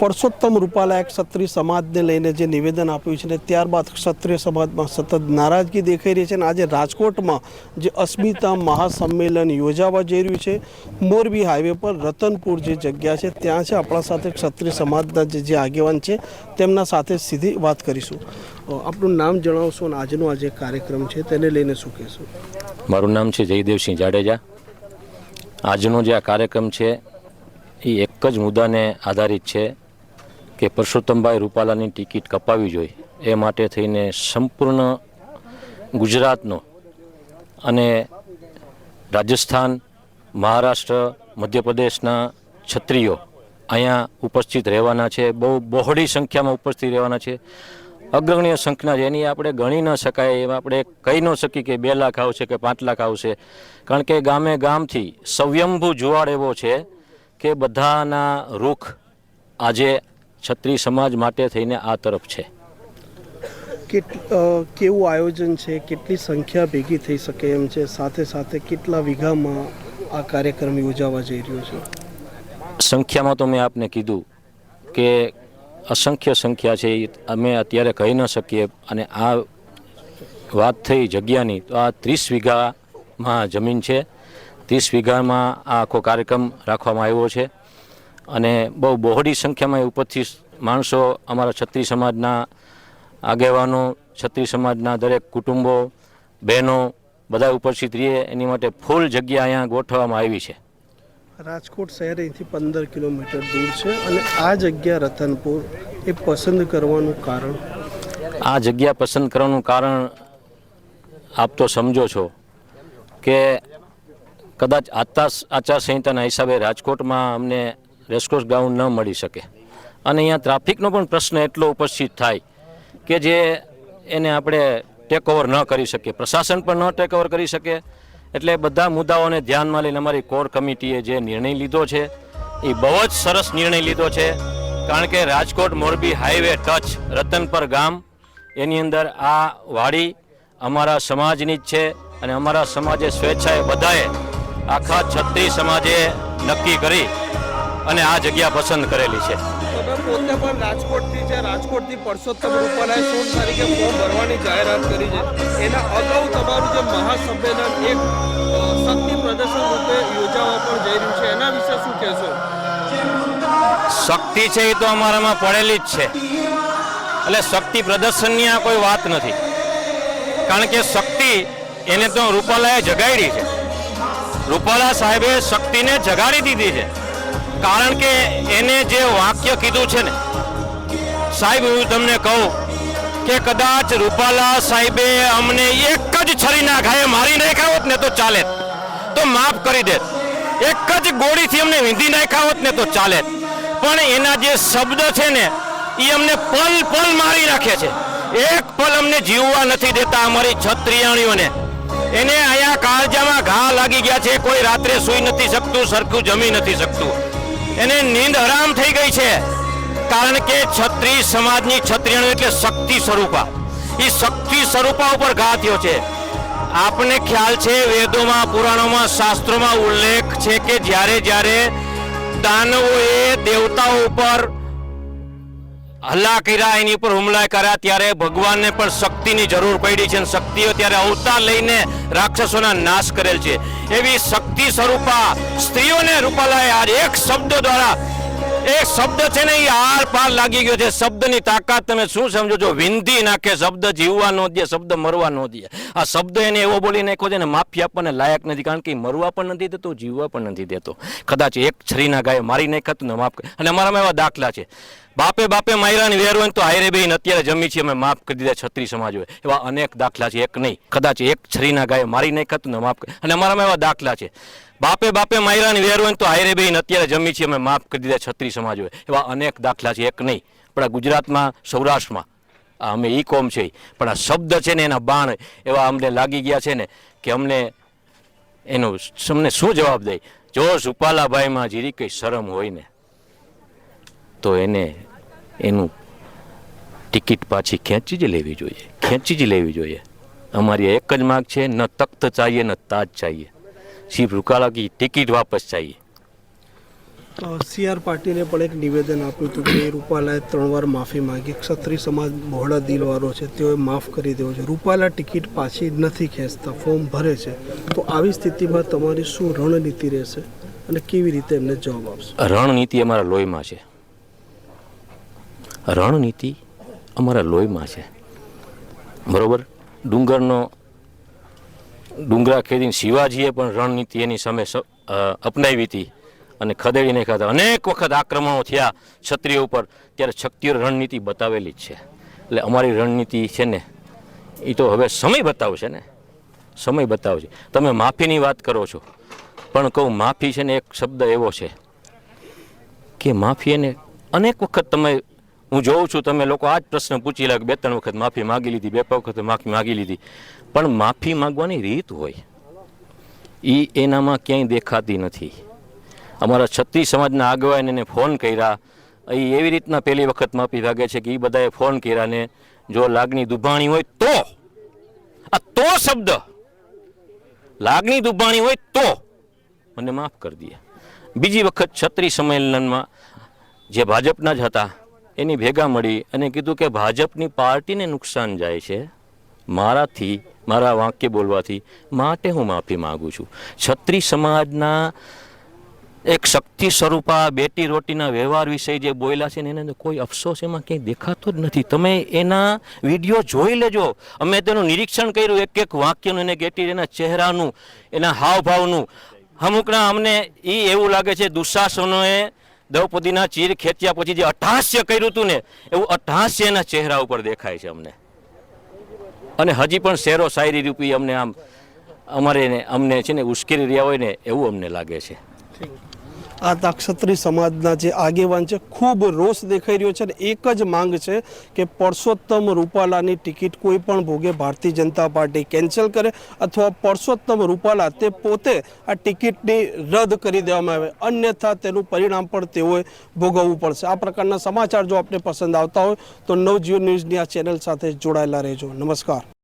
પરસોત્તમ રૂપાલા એક ક્ષત્રિય સમાજને લઈને જે નિવેદન આપ્યું છે ને ત્યારબાદ ક્ષત્રિય સમાજમાં સતત નારાજગી દેખાઈ રહી છે અને આજે રાજકોટમાં જે અસ્મિતા મહાસંમેલન યોજાવા જઈ રહ્યું છે, મોરબી હાઈવે પર રતનપુર જે જગ્યા છે, ત્યાં છે આપણા સાથે ક્ષત્રિય સમાજના જે આગેવાન છે, તેમના સાથે સીધી વાત કરીશું. આપનું નામ જણાવશો અને આજનો આ જે કાર્યક્રમ છે, તેને લઈને શું કહેશો? મારું નામ છે જયદેવસિંહ જાડેજા. આજનો જે આ કાર્યક્રમ છે, એ એક જ મુદ્દાને આધારિત છે. કે પરસોત્તમભાઈ રૂપાલાની ટિકિટ કપાવી જોઈએ એ માટે થઈને સંપૂર્ણ ગુજરાતનો અને રાજસ્થાન, મહારાષ્ટ્ર, મધ્યપ્રદેશના છત્રીઓ અહીંયા ઉપસ્થિત રહેવાના છે. બહુ બહોળી સંખ્યામાં ઉપસ્થિત રહેવાના છે. અગ્રગણ્ય સંખ્યા છે એની આપણે ગણી ન શકાય, એમાં આપણે કહી ન શકીએ કે બે લાખ આવશે કે પાંચ લાખ આવશે. કારણ કે ગામે ગામથી સ્વયંભૂ જુવાળ એવો છે કે બધાના રૂખ આજે ક્ષત્રિય સમાજ માટે થઈને આ તરફ છે. કેવું આયોજન છે? કેટલી સંખ્યા ભેગી થઈ શકે એમ છે? સાથે સાથે કેટલા વીઘામાં આ કાર્યક્રમ યોજાવા જઈ રહ્યો છે? સંખ્યામાં તો મેં આપને કીધું કે અસંખ્ય સંખ્યા છે. એ અમે અત્યારે કહી ન શકીએ અને આ વાત થઈ જગ્યાની તો આ ત્રીસ વીઘામાં જમીન છે. ત્રીસ વીઘામાં આ આખો કાર્યક્રમ રાખવામાં આવ્યો છે. અને બહુ બહોળી સંખ્યામાં એ ઉપસ્થિત માણસો અમારા છત્રી સમાજના આગેવાનો છત્રી સમાજના દરેક કુટુંબો બહેનો બધા ઉપસ્થિત રહીએ. એની માટે ફૂલ જગ્યા અહીંયા ગોઠવવામાં આવી છે. રાજકોટ શહેર અહીંથી પંદર કિલોમીટર દૂર છે અને આ જગ્યા રતનપુર એ પસંદ કરવાનું કારણ? આ જગ્યા પસંદ કરવાનું કારણ આપ તો સમજો છો કે કદાચ આચાર આચારસંહિતાના હિસાબે રાજકોટમાં અમને રેસકોર્સ ગ્રાઉન્ડ ન મળી શકે. અને અહીંયા ટ્રાફિકનો પણ પ્રશ્ન એટલો ઉપસ્થિત થાય કે જે એને આપણે ટેક ઓવર ન કરી શકીએ. પ્રશાસન પણ ન ટેક ઓવર કરી શકે. એટલે બધા મુદ્દાઓને ધ્યાનમાં લઈને અમારી કોર કમિટીએ જે નિર્ણય લીધો છે, એ બહુ જ સરસ નિર્ણય લીધો છે. કારણ કે રાજકોટ મોરબી હાઈવે ટચ રતનપર ગામ, એની અંદર આ વાડી અમારા સમાજની જ છે અને અમારા સમાજે સ્વેચ્છાએ બધાએ આખા છત્રીસ સમાજે નક્કી કરી અને આ જગ્યા પસંદ કરેલી છે. તમે પોતે પણ રાજકોટથી છે. રાજકોટથી પરસોત્તમ રૂપાલાએ સોળ તારીખે ફોર્મ ભરવાની જાહેરાત કરી છે. એના અગાઉ તમારું જે મહાસંમેલન એક શક્તિ પ્રદર્શન રૂપે યોજાવા પણ જઈ રહ્યું છે. એના વિશે શું કહેશો? શક્તિ છે એ તો અમારામાં પડેલી જ છે. એટલે શક્તિ પ્રદર્શનની આ કોઈ વાત નથી. કારણ કે શક્તિ એને તો રૂપાલાએ જગાડી છે. રૂપાલા સાહેબે શક્તિને જગાડી દીધી છે. કારણ કે એને જે વાક્ય કીધું છે ને, સાહેબ, હું તમને કહું કે કદાચ રૂપાલા સાહેબે અમને એક જ છરીના ઘાયે મારી નાખ્યા હોત ને તો ચાલે. તો માફ કરી દે. એક જ ગોળીથી અમને વીંધી નાખ્યા હોત ને તો ચાલે. પણ એના જે શબ્દ છે ને, એ અમને પલ પલ મારી નાખે છે. એક પલ અમને જીવવા નથી દેતા અમારી છત્રિયાણીઓને. એને અહીંયા કાળજામાં ઘા લાગી ગયા છે, કોઈ રાત્રે સૂઈ નથી શકતું, સરખું જમી નથી શકતું. એને નીંદ હરામ થઈ ગઈ છે. કારણ કે છત્રી સમાજની છત્રીયાણીઓ એટલે શક્તિ સ્વરૂપા. એ શક્તિ સ્વરૂપા ઉપર ઘા થયો છે. આપને ખ્યાલ છે, વેદોમાં, પુરાણોમાં, શાસ્ત્રોમાં ઉલ્લેખ છે કે જ્યારે જ્યારે દાનવોએ દેવતાઓ ઉપર હલ્લા કર્યા, એની ઉપર હુમલા કર્યા, ત્યારે ભગવાનને પણ શક્તિની જરૂર પડી છે અને શક્તિઓ ત્યારે અવતાર લઈને રાક્ષસોના નાશ કરેલ છે. એવી શક્તિ સ્વરૂપા સ્ત્રીઓને રૂપાલાએ આજ એક શબ્દ દ્વારા એ શબ્દ છે ને એ આર પાર લાગી ગયો છે. શબ્દની તાકાત તમે શું સમજો છો? વિંધી નાખે શબ્દ, જીવવા ન દે શબ્દ, મરવા નો દે. આ શબ્દ એને એવો બોલી નાખ્યો છે ને, માફી આપવાને લાયક નથી, કારણ કે મરવા પણ નથી દેતો, જીવવા પણ નથી દેતો. કદાચ એક છરીના ગાય મારી નાખતું ને માફ અને અમારામાં એવા દાખલા છે. બાપે બાપે માયરાની વેર હોય તો હાયરે બેન અત્યારે જમી છીએ. અમે માફ કરી દીધા છત્રી સમાજોએ. એવા અનેક દાખલા છે, એક નહીં. કદાચ એક છરીના ગાય મારી નાખ્યા ને માફ અને અમારામાં એવા દાખલા છે. બાપે બાપે માયરાની વેર હોય તો હાયરે બેન અત્યારે જમી છીએ. અમે માફ કરી દીધા છત્રી સમાજોએ. એવા અનેક દાખલા છે, એક નહીં. પણ ગુજરાતમાં, સૌરાષ્ટ્રમાં, આ અમે ઈ કોમ છે. પણ આ શબ્દ છે ને એના બાણ એવા અમને લાગી ગયા છે ને કે અમને એનો તમને શું જવાબ દે? જો સુપાલાભાઈમાં જીરી કંઈ શરમ હોય ને, તો એને એનું ટિકિટ પાછી ખેંચી જ લેવી જોઈએ. ખેંચી જ લેવી જોઈએ. અમારી એક જ માગ છે ન તખ્ત ચાહીએ ન તાજ ચાહીએ સિર્ફ રૂકાલા કી ટિકિટ વાપસ ચાહીએ સી આર પાટીલે પણ એક નિવેદન આપ્યું હતું કે રૂપાલાએ ત્રણ વાર માફી માંગી. ક્ષત્રિય સમાજ બહોળા દિલવાળો છે તેઓએ માફ કરી દેવો છે રૂપાલા ટિકિટ પાછી નથી ખેંચતા ફોર્મ ભરે છે. તો આવી સ્થિતિમાં તમારી શું રણનીતિ રહેશે અને કેવી રીતે એમને જવાબ આપશે? રણનીતિ અમારા લોહીમાં છે. રણનીતિ અમારા લોહીમાં છે. બરોબર? ડુંગરનો ડુંગરા ખેદીને શિવાજીએ પણ રણનીતિ એની સામે અપનાવી હતી અને ખદેડીને ખાતા અનેક વખત આક્રમણો થયા ક્ષત્રિય ઉપર, ત્યારે શક્તિઓ રણનીતિ બતાવેલી જ છે. એટલે અમારી રણનીતિ છે ને એ તો હવે સમય બતાવશે ને? સમય બતાવશે. તમે માફીની વાત કરો છો. પણ કહું, માફી છે ને, એક શબ્દ એવો છે કે માફી એને અનેક વખત તમે હું જોઉં છું, તમે લોકો આ જ પ્રશ્ન પૂછી લાગે, બે ત્રણ વખત માફી માગી લીધી, બે વખત માફી માગી લીધી. પણ માફી માગવાની રીત હોય. એ એનામાં ક્યાંય દેખાતી નથી. અમારા છત્રી સમાજના આગેવાન એને ફોન કર્યા. એ એવી રીતના પહેલી વખત માફી માગે છે કે એ બધાએ ફોન કર્યા ને જો લાગણી દુભાણી હોય તો, આ તો શબ્દ. લાગણી દુભાણી હોય તો મને માફ કરી દે. બીજી વખત છત્રી સંમેલનમાં જે ભાજપના જ હતા એની ભેગા મળી અને કીધું કે ભાજપની પાર્ટીને નુકસાન જાય છે. મારાથી, મારા વાક્ય બોલવાથી માટે હું માફી માગું છું. છત્રી સમાજના એક શક્તિ સ્વરૂપા બેટી રોટીના વ્યવહાર વિશે જે બોલ્યા છે ને એને કોઈ અફસોસ એમાં ક્યાંય દેખાતો જ નથી. તમે એના વીડિયો જોઈ લેજો. અમે તેનું નિરીક્ષણ કર્યું, એક એક વાક્યનું એને ગેટી એના ચહેરાનું, એના હાવભાવનું. અમુકના અમને એ એવું લાગે છે, દુશાસનોએ દ્રૌપદીના ચીર ખેંચ્યા પછી જે અઠાસ્ય કર્યું હતું ને, એવું એના ચહેરા ઉપર દેખાય છે અમને. અને હજી પણ શેરો શાયરી રૂપી અમને આમ, અમારે અમને છે ને, ઉશ્કેરી રહ્યા હોય ને, એવું અમને લાગે છે. આ તાક્ષત્રી સમાજના જે આગેવાન છે, ખૂબ રોષ દેખાઈ રહ્યો છે અને એક જ માંગ છે કે પરસોત્તમ રૂપાલાની ટિકિટ કોઈ પણ ભોગે ભારતીય જનતા પાર્ટી કેન્સલ કરે અથવા પરસોત્તમ રૂપાલા તે પોતે આ ટિકિટની રદ કરી દેવામાં આવે. અન્યથા તેનું પરિણામ પણ તેઓએ ભોગવવું પડશે. આ પ્રકારના સમાચાર જો આપને પસંદ આવતા હોય તો નવજીવન ન્યૂઝની આ ચેનલ સાથે જોડાયેલા રહેજો. નમસ્કાર.